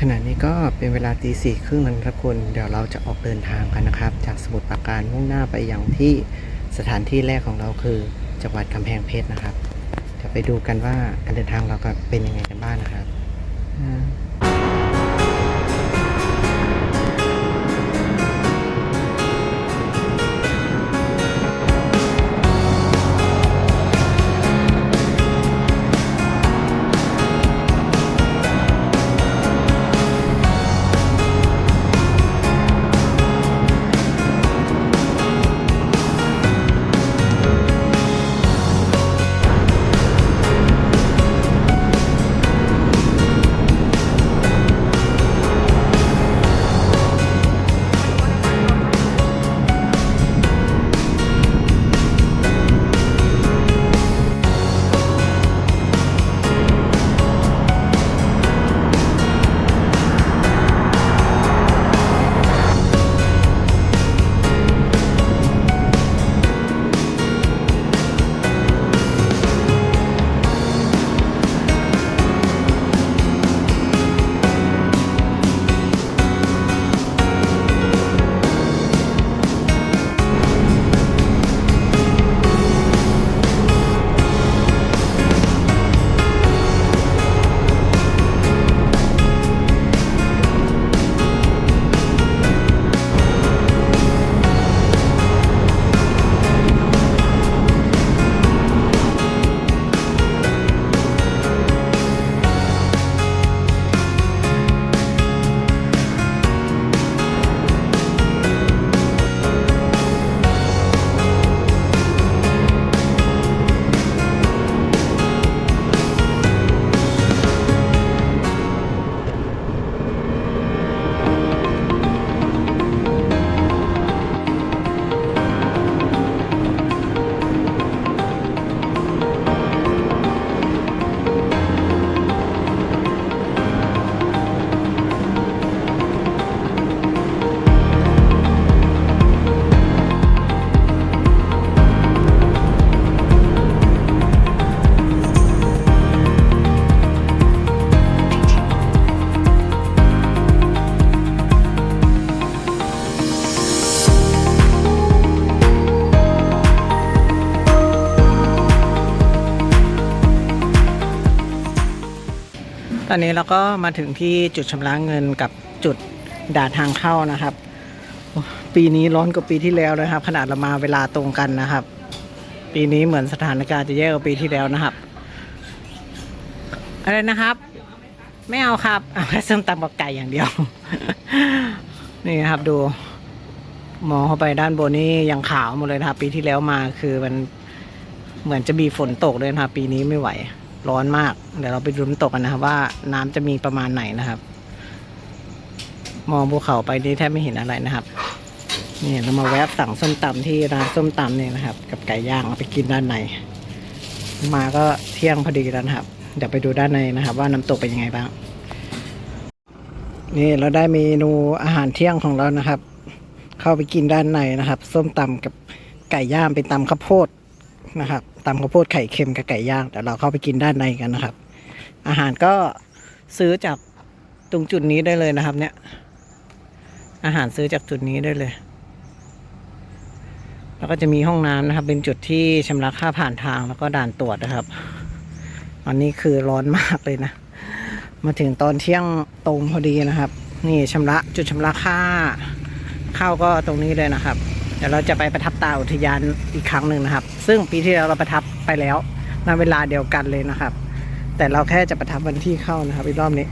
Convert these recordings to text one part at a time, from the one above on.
ขณะนี้ก็เป็นเวลาตีสี่ครึ่งแล้วนะทุกคนเดี๋ยวเราจะออกเดินทางกันนะครับ จากสมุทรปราการมุ่งหน้าไปยังที่สถานที่แรกของเราคือจังหวัดกำแพงเพชรนะครับ จะไปดูกันว่าการเดินทางเราก็เป็นยังไงกันบ้างนะครับ อนนี้เราก็มาถึงที่จุดชำระเงินกับจุดด่านทางเข้านะครับ ปีนี้ร้อนกว่าปีที่แล้วนะครับ ขนาดเรามาเวลาตรงกันนะครับ ปีนี้เหมือนสถานการณ์จะแย่กว่าปีที่แล้วนะครับ อะไรนะครับ ไม่เอาครับเอาแค่ส้มตำกับไก่อย่างเดียว นี่นะครับดู มองเข้าไปด้านบนนี่ยังขาวหมดเลยนะครับ ปีที่แล้วมาคือมันเหมือนจะมีฝนตกเลยนะครับปีนี้ไม่ไหว ร้อนมาก เดี๋ยวเราไปดูน้ำตกกันนะครับ ว่าน้ำจะมีประมาณไหนนะครับ มองภูเขาไปนี่แทบไม่เห็นอะไรนะครับนี่เรามาแวะสั่งส้มตำที่ร้านส้มตำเนี่ยนะครับ กับไก่ย่างเอาไปกินด้านในมาก็เที่ยงพอดีแล้วนะครับ เดี๋ยวไปดูด้านในนะครับ ว่าน้ำตกเป็นยังไงบ้าง นี่เราได้เมนูอาหารเที่ยงของเรานะครับ เข้าไปกินด้านในนะครับ ส้มตำกับไก่ย่างเป็นตำข้าวโพดนะครับ ตำข้าวโพดไข่เค็มกับไก่ย่างเดี๋ยวเราเข้าไปกินด้านในกันนะครับ อาหารก็ซื้อจากตรงจุดนี้ได้เลยนะครับ เนี่ย อาหารซื้อจากจุดนี้ได้เลย แล้วก็จะมีห้องน้ำนะครับ เป็นจุดที่ชำระค่าผ่านทางแล้วก็ด่านตรวจนะครับอันนี้คือร้อนมากเลยนะ มาถึงตอนเที่ยงตรงพอดีนะครับ นี่ชำระจุดชำระค่า เข้าก็ตรงนี้เลยนะครับ เดี๋ยวเราจะไปประทับตาอุทยานอีกครั้งหนึ่งนะครับ ซึ่งปีที่แล้วเราประทับไปแล้วในเวลาเดียวกันเลยนะครับ แต่เราแค่จะประทับวันที่เข้านะครับอีกรอบนี้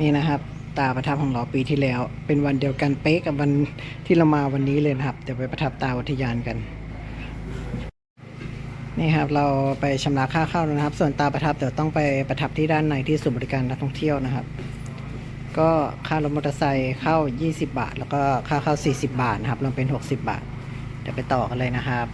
นี่นะครับ ตาประทับของเราปีที่แล้ว เป็นวันเดียวกันเป๊ะกับวันที่เรามาวันนี้เลยนะครับเดี๋ยวไปประทับตาอุทยานกันนี่ครับเราไปชำระค่าเข้านะครับ ส่วนตาประทับเดี๋ยวต้องไปประทับที่ด้านในที่ศูนย์บริการนักท่องเที่ยวนะครับ ก็ค่ารถมอเตอร์ไซค์เข้า 20 บาท แล้วก็ค่าเข้า 40 บาทนะครับรวมเป็น 60 บาท เดี๋ยวไปต่อกันเลยนะครับ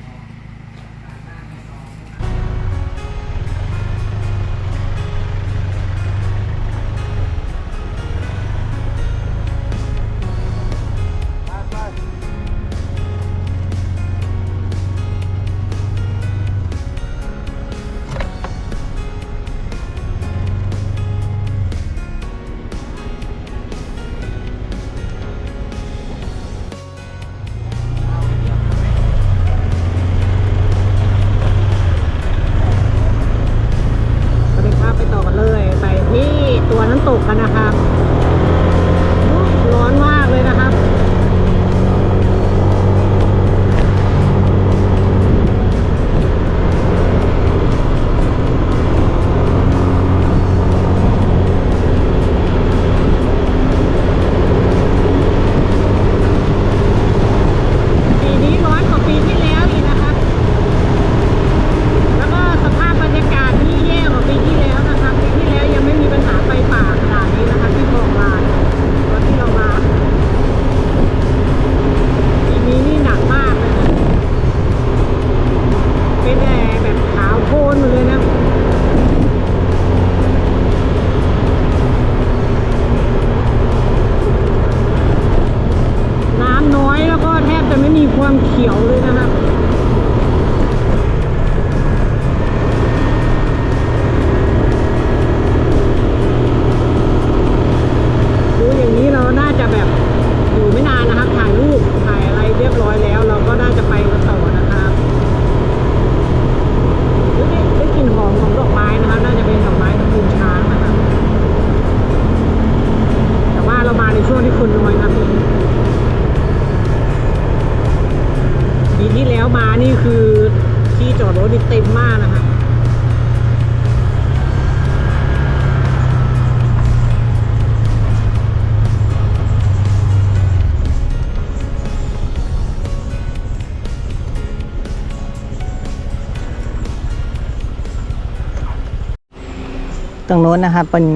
ตรงโน้นนะครับเป็น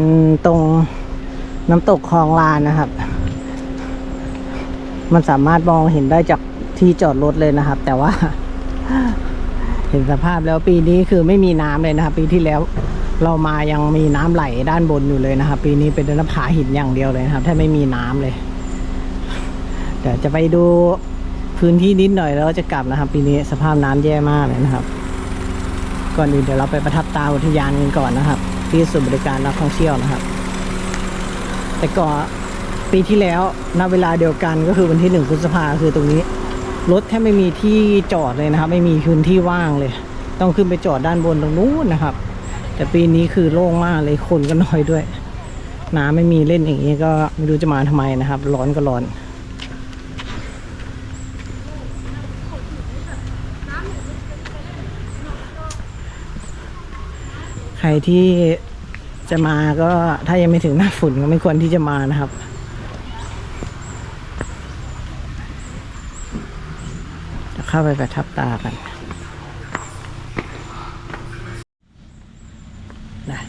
ตรงน้ำตกคลองลานนะครับ มันสามารถมองเห็นได้จากที่จอดรถเลยนะครับ แต่ว่า เห็นสภาพแล้วปีนี้คือไม่มีน้ำเลยนะครับ ปีที่แล้วเรามายังมีน้ำไหลด้านบนอยู่เลยนะครับ ปีนี้เป็นน้าผาหินอย่างเดียวเลยนะครับแทบไม่มีน้ำเลยเดี๋ยวจะไปดูพื้นที่นิดหน่อยแล้วจะกลับนะครับ ปีนี้สภาพน้ำแย่มากเลยนะครับ ก่อนอื่นเดี๋ยวเราไปประทับตาอุทยานกันก่อนนะครับ ที่ศูนย์บริการนักท่องเที่ยวนะครับ แต่ก่อนปีที่แล้วณเวลาเดียวกันก็คือวันที่หนึ่งพฤษภาคือตรงนี้ รถแทบไม่มีที่จอดเลยนะครับ ไม่มีพื้นที่ว่างเลย ต้องขึ้นไปจอดด้านบนตรงนู้นนะครับ แต่ปีนี้คือโล่งมากเลยคนก็น้อยด้วย น้ำไม่มีเล่นอย่างนี้ก็ไม่รู้จะมาทำไมนะครับ ร้อนก็ร้อน รที่จะมาก็ถ้ายังไม่ถึงหน้าฝุ่นก็ไม่ควรที่จะมานะครับ จะเข้าไปประทับตากันนะ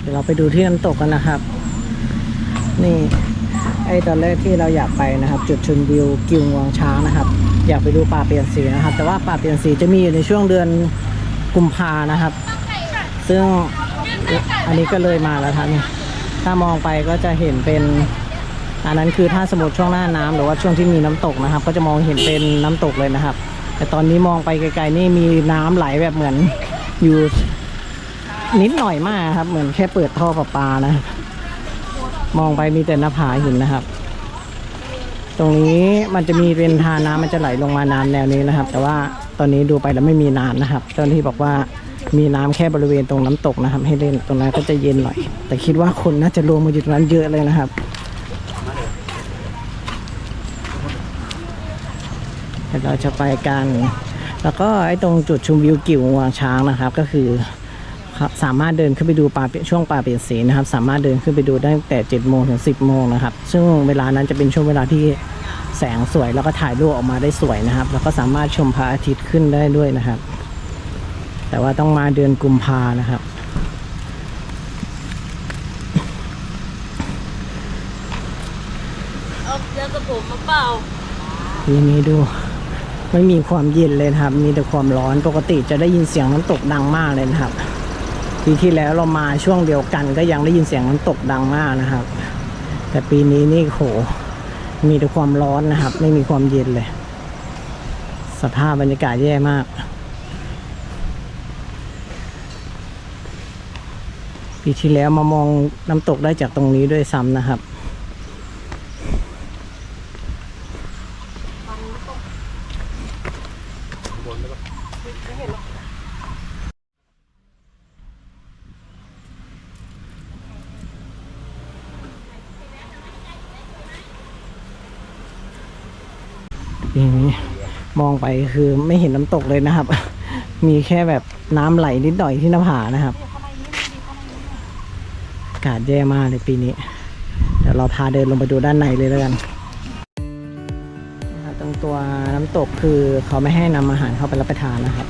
เดี๋ยวเราไปดูที่น้ำตกกันนะครับ นี่ไอตอนแรกที่เราอยากไปนะครับ จุดชมวิวกิวงวงช้างนะครับ อยากไปดูป่าเปลี่ยนสีนะครับ แต่ว่าป่าเปลี่ยนสีจะมีอยู่ในช่วงเดือนกุมภานะครับ ซึ่งอันนี้ก็เลยมาแล้วครับนี่ถ้ามองไปก็จะเห็นเป็นอันนั้นคือถ้าสมมติช่วงหน้าน้ำหรือว่าช่วงที่มีน้ำตกนะครับ ก็จะมองเห็นเป็นน้ำตกเลยนะครับ แต่ตอนนี้มองไปไกลๆนี่มีน้ำไหลแบบเหมือนอยู่นิดหน่อยมากครับ เหมือนแค่เปิดท่อประปานะ มองไปมีแต่หน้าผาหินนะครับ ตรงนี้มันจะมีเป็นทาน้ำมันจะไหลลงมาน้ำแนวนี้นะครับ แต่ว่าตอนนี้ดูไปแล้วไม่มีน้ำนะครับเจ้าหน้าที่บอกว่า มีน้ำแค่บริเวณตรงน้ำตกนะครับ ให้เล่นตรงนั้นก็จะเย็นหน่อย แต่คิดว่าคนน่าจะรวมมาอยู่ตรงนั้นเยอะเลยนะครับเดี๋ยวเราจะไปกัน แล้วก็ไอ้ตรงจุดชมวิวกิ่วงวงช้างนะครับ ก็คือสามารถเดินขึ้นไปดูป่าเปลี่ยนช่วงป่าเปลี่ยนสีนะครับ สามารถเดินขึ้นไปดูได้ตั้งแต่7โมงถึง 10 โมงนะครับ ซึ่งเวลานั้นจะเป็นช่วงเวลาที่แสงสวยแล้วก็ถ่ายรูปออกมาได้สวยนะครับ แล้วก็สามารถชมพระอาทิตย์ขึ้นได้ด้วยนะครับ แต่ว่าต้องมาเดือนกุมภานะครับ เอายาสระผมมาเปล่าทีนี้ดู ไม่มีความเย็นเลยนะครับ มีแต่ความร้อนปกติจะได้ยินเสียงน้ำตกดังมากเลยนะครับปีที่แล้วเรามาช่วงเดียวกันก็ยังได้ยินเสียงน้ำตกดังมากนะครับ แต่ปีนี้นี่โหมีแต่ความร้อนนะครับ ไม่มีความเย็นเลย สภาพบรรยากาศแย่มาก ปีที่แล้วมามองน้ำตกได้จากตรงนี้ด้วยซ้ำนะครับอย่างนี้มองไปคือไม่เห็นน้ำตกเลยนะครับ มีแค่แบบน้ำไหลนิดหน่อยที่หน้าผานะครับากาศแย่มากเลยปีนี้ เดี๋ยวเราพาเดินลงไปดูด้านในเลยแล้วกันนะครับตรงตัวน้ำตกคือเขาไม่ให้นำอาหารเข้าไปรับประทานนะครับ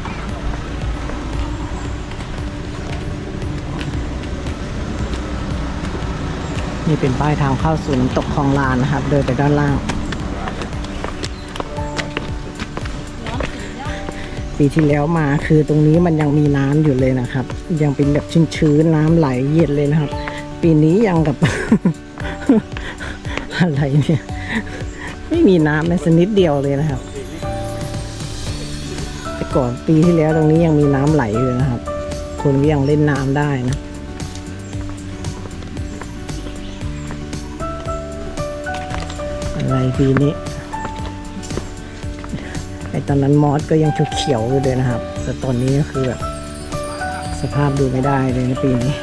นี่เป็นป้ายทางเข้าสู่น้ำตกคลองลานนะครับ เดินไปด้านล่าง ปีที่แล้วมาคือตรงนี้มันยังมีน้ำอยู่เลยนะครับ ยังเป็นแบบชื้นๆน้ำไหลเย็นเลยนะครับ ปีนี้ยังกับ อะไรเนี่ย ไม่มีน้ำแม้สักนิดเดียวเลยนะครับ แต่ก่อนปีที่แล้วตรงนี้ยังมีน้ำไหลอยู่นะครับ คนก็ยังเล่นน้ำได้นะอะไรปีนี้ไอตอนนั้นมอสก็ยังเขียวๆอยู่เลยนะครับ แต่ตอนนี้ก็คือแบบสภาพดูไม่ได้เลยในปีนี้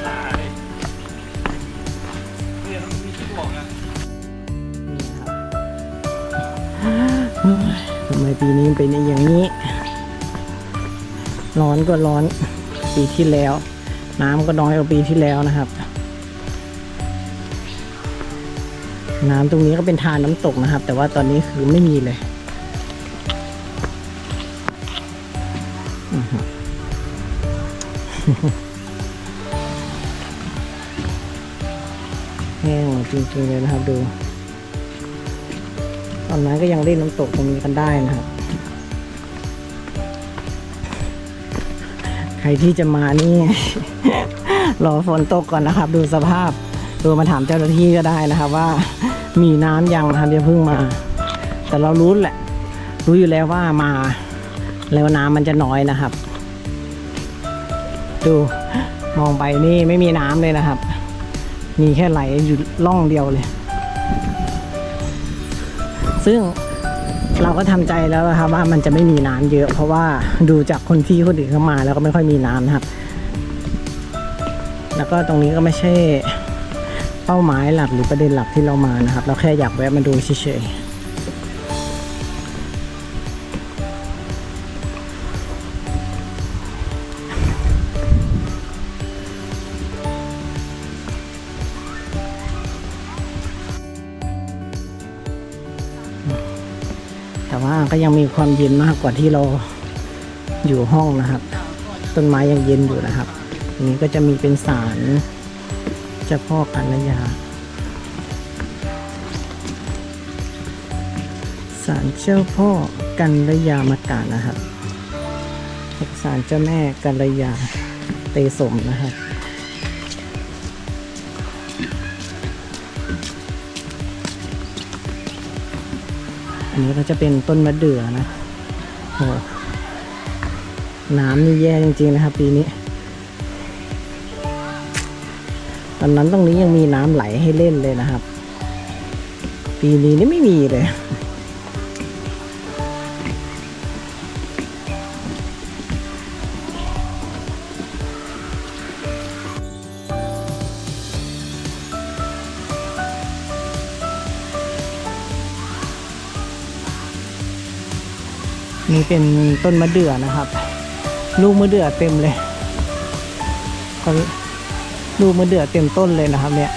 เป็นอย่างนี้ ร้อนก็ร้อนปีที่แล้ว น้ำก็น้อยกว่าปีที่แล้วนะครับ น้ำตรงนี้ก็เป็นทานน้ำตกนะครับ แต่ว่าตอนนี้คือไม่มีเลยอื้อหือแห้งจริงๆเลยนะครับดูตอนนั้นก็ยังเล่นน้ำตกตรงนี้กันได้นะครับ รที่จะมานี่ รอฝนตกก่อนนะครับ ดูสภาพดูมาถามเจ้าหน้าที่ก็ได้นะครับว่า มีน้ำยังนะครับอย่าเพิ่งมา แต่เรารู้แหละ รู้อยู่แล้วว่ามา แล้วน้ำมันจะน้อยนะครับ ดูมองไปนี่ไม่มีน้ำเลยนะครับ มีแค่ไหลอยู่ล่องเดียวเลย ซึ่ง เราก็ทำใจแล้วนะครับว่ามันจะไม่มีน้ำเยอะ เพราะว่าดูจากคนที่คนอื่นเข้ามา แล้วก็ไม่ค่อยมีน้ำนะครับ แล้วก็ตรงนี้ก็ไม่ใช่เป้าหมายหลักหรือประเด็นหลักที่เรามานะครับ เราแค่อยากแวะมาดูเฉยๆ แต่ว่าก็ยังมีความเย็นมากกว่าที่เราอยู่ห้องนะครับ ต้นไม้ยังเย็นอยู่นะครับอันนี้ก็จะมีเป็นสารเจ้าพ่อกันยาสารเจ้าพ่อกันระยามากานะครับสารเจ้าแม่กันระยาเตสมนะครับ นี้ก็จะเป็นต้นมะเดื่อนะโอ้น้ำนี่แย่จริงๆนะครับ ปีนี้ ตอนนั้นตรงนี้ยังมีน้ำไหลให้เล่นเลยนะครับ ปีนี้นี่ไม่มีเลย นี่เป็นต้นมะเดื่อนะครับ ลูกมะเดื่อเต็มเลยเขาลูกมะเดื่อเต็มต้นเลยนะครับ เนี่ย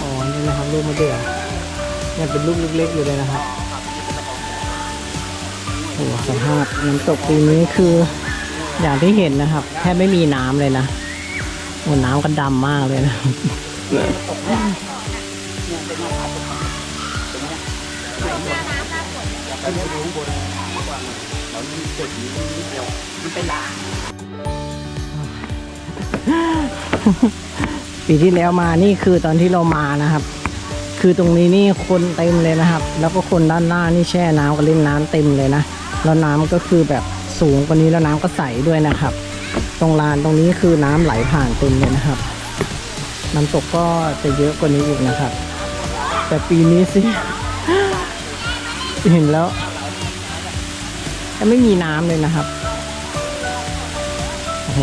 อ๋อนี่นะครับลูกมะเดื่อเนี่ยเป็นลูกเล็กๆอยู่เลยนะครับโอ้โหสภาพน้ำตกปีนี้คืออย่างที่เห็นนะครับ แทบไม่มีน้ำเลยนะ โอ้น้ำก็ดำมากเลยนะปีที่แล้วมานี่คือตอนที่เรามานะครับ คือตรงนี้นี่คนเต็มเลยนะครับ แล้วก็คนด้านหน้านี่แช่น้ำก็เล่นน้ำเต็มเลยนะ แล้วน้ำก็คือแบบสูงกว่านี้แล้วน้ำก็ใสด้วยนะครับ ตรงลานตรงนี้คือน้ำไหลผ่านเต็มเลยนะครับ น้ำตกก็จะเยอะกว่านี้อีกนะครับ แต่ปีนี้สิ เห็นแล้วจะไม่มีน้ำเลยนะครับโอ้โห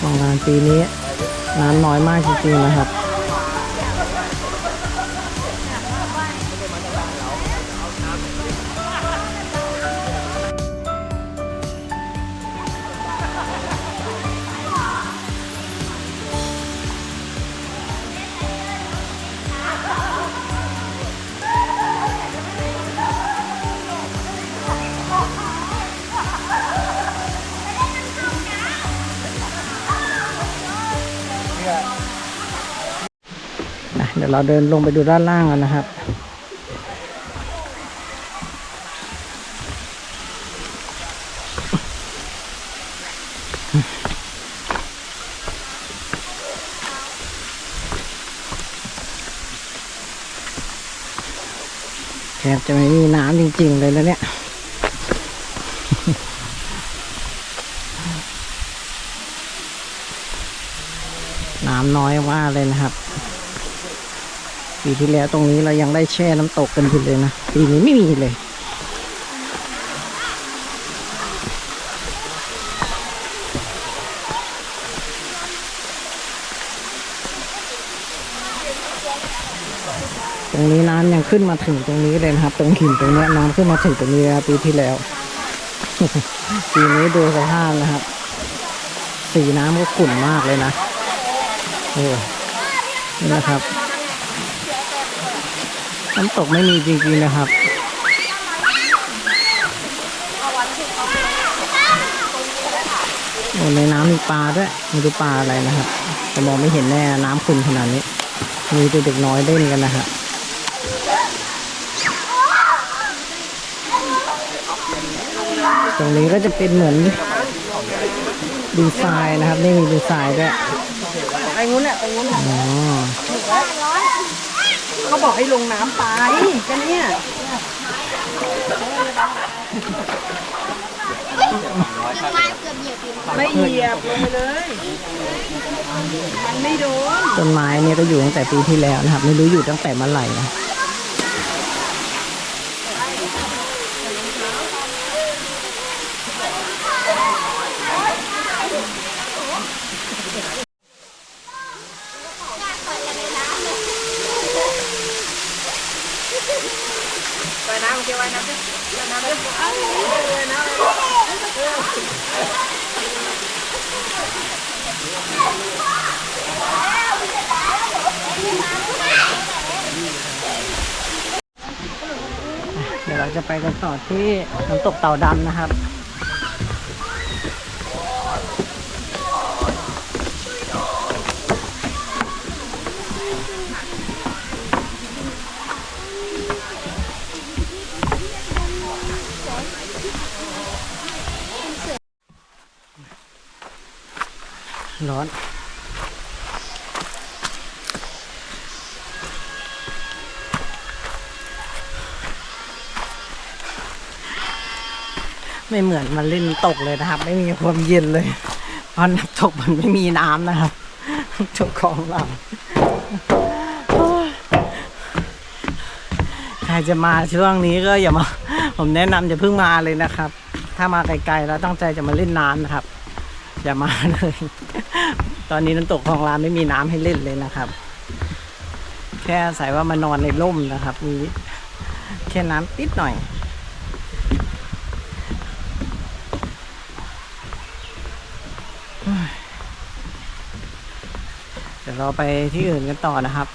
ของลานปีนี้น้ำน้อยมากจริงๆนะครับ เราเดินลงไปดูด้านล่างกันนะครับ แทบจะไม่มีน้ำจริง ๆ เลยแล้วเนี่ยน้ำน้อยมากเลยนะครับ ปีที่แล้วตรงนี้เรายังได้แช่น้ำตกกันอยู่เลยนะ ปีนี้ไม่มีเลย ตรงนี้น้ำยังขึ้นมาถึงตรงนี้เลยนะครับ ตรงหินตรงเนี้ยน้ำขึ้นมาถึงตรงนี้แล้วปีที่แล้ว ปีนี้ดูสภาพนะครับ สีน้ำก็ขุ่นมากเลยนะโอ้นี่นะครับ น้ำตกไม่มีจริงๆนะครับ โอ้ในน้ำมีปลาด้วยไม่รู้ปลาอะไรนะครับแต่มองไม่เห็นแน่น้ำขุ่นขนาดนี้ มีแต่เด็กน้อยเล่นกันนะครับตรงนี้ก็จะเป็นเหมือนดินทรายนะครับนี่มีดินทรายด้วยไปงู้นแหละไปงู้นอ๋อ เขาบอกให้ลงน้ำไปกันเนี่ยไม่เหยียบลงไปเลย มันไม่โดน ต้นไม้เนี่ยก็อยู่ตั้งแต่ปีที่แล้วนะครับ ไม่รู้อยู่ตั้งแต่เมื่อไหร่นะ ไปน้ำโอ เดี๋ยวเราจะไปกันต่อที่น้ำตกเต่าดำนะครับ ร้อนไม่เหมือนมันเล่นตกเลยนะครับ ไม่มีความเย็นเลยเพราะน้ำตกมันไม่มีน้ำนะครับตกของเราใครจะมาช่วงนี้ก็อย่ามา ผมแนะนำอย่าเพิ่งมาเลยนะครับ ถ้ามาไกลๆแล้วตั้งใจจะมาเล่นน้ำนะครับ อย่ามาเลย ตอนนี้น้ำตกของเราไม่มีน้ำให้เล่นเลยนะครับ แค่อาศัยว่ามานอนในร่มนะครับ มีแค่น้ำติดหน่อยเดี๋ยวเราไปที่อื่นกันต่อนะครับ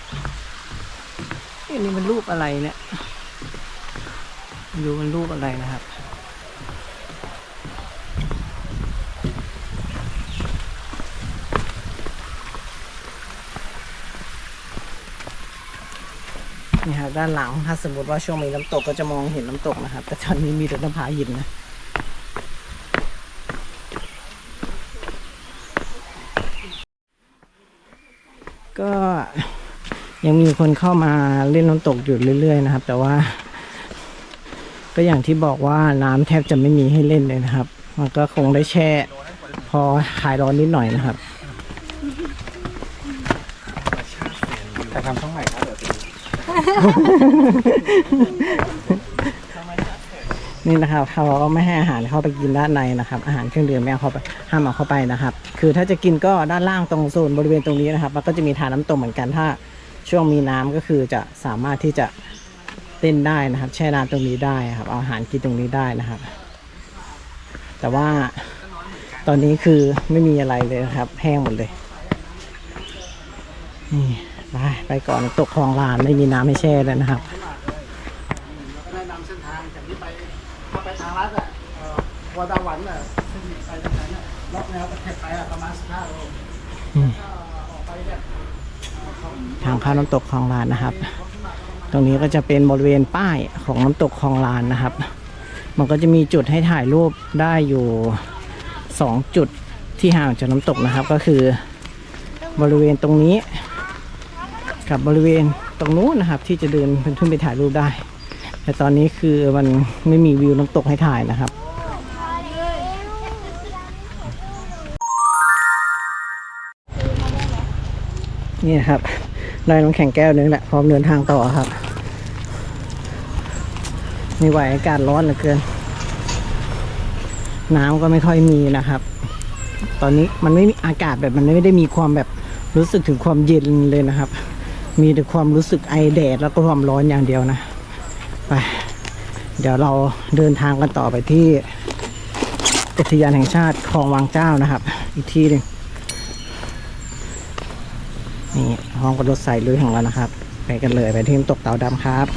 อ๊ะนี่มันรูปอะไรเนี่ยไม่รู้มันรูปอะไรนะครับ นี่ครับ ด้านหลัง ถ้าสมมติว่าช่วงมีน้ำตกก็จะมองเห็นน้ำตกนะครับ แต่ตอนนี้มีแต่น้ำผาหินนะก็ยังมีคนเข้ามาเล่นน้ำตกอยู่เรื่อยๆนะครับ แต่ว่า ก็อย่างที่บอกว่าน้ำแทบจะไม่มีให้เล่นเลยนะครับ มันก็คงได้แช่พอคลายร้อนนิดหน่อยนะครับ แต่ทำช่องใหม่ครับเดี๋ยว นี่นะครับเขาไม่ให้อาหารเข้าไปกินด้านในนะครับ อาหารเครื่องดื่มไม่เอาเข้าไปห้ามเอาเข้าไปนะครับ คือถ้าจะกินก็ด้านล่างตรงโซนบริเวณตรงนี้นะครับแล้วก็จะมีทานน้ำตกเหมือนกันถ้าช่วงมีน้ำก็คือจะสามารถที่จะเต้นได้นะครับ แช่น้ำตรงนี้ได้ครับเอาอาหารกินตรงนี้ได้นะครับ แต่ว่าตอนนี้คือไม่มีอะไรเลยนะครับ แห้งหมดเลยนี่ ไปไปก่อนน้ำตกคลองลานไม่มีน้ำให้แช่แล้วนะครับแนะนำเส้นทางจากนี้ไปถ้าไปทางลัดอะเอ่อวัดดาหวันอะขึ้นไปทางนั้นอะเลาะแนวตะเข็บไปอะประมาณ15โลอืมถ้าออกไปเนี่ยทางเข้าน้ำตกคลองลานนะครับ ตรงนี้ก็จะเป็นบริเวณป้ายของน้ำตกคลองลานนะครับ มันก็จะมีจุดให้ถ่ายรูปได้อยู่สองจุดที่ห่างจากน้ำตกนะครับ ก็คือบริเวณตรงนี้ กับบริเวณตรงนู้นนะครับ ที่จะเดินขึ้นไปถ่ายรูปได้ แต่ตอนนี้คือมันไม่มีวิวน้ำตกให้ถ่ายนะครับนี่นะครับได้น้ำแข็งแก้วนึงแหละพร้อมเดินทางต่อครับไม่ไหวอากาศร้อนเหลือเกิน น้ำก็ไม่ค่อยมีนะครับ ตอนนี้มันไม่มีอากาศแบบมันไม่ได้มีความแบบรู้สึกถึงความเย็นเลยนะครับ มีแต่ความรู้สึกไอแดดแล้วก็ความร้อนอย่างเดียวนะ ไป เดี๋ยวเราเดินทางกันต่อไปที่อุทยานแห่งชาติคลองวังเจ้านะครับ อีกที่หนึ่งนี่ห้องกระโดดใส่ลุยของเรานะครับ ไปกันเลยไปที่น้ำตกเต่าดำครับ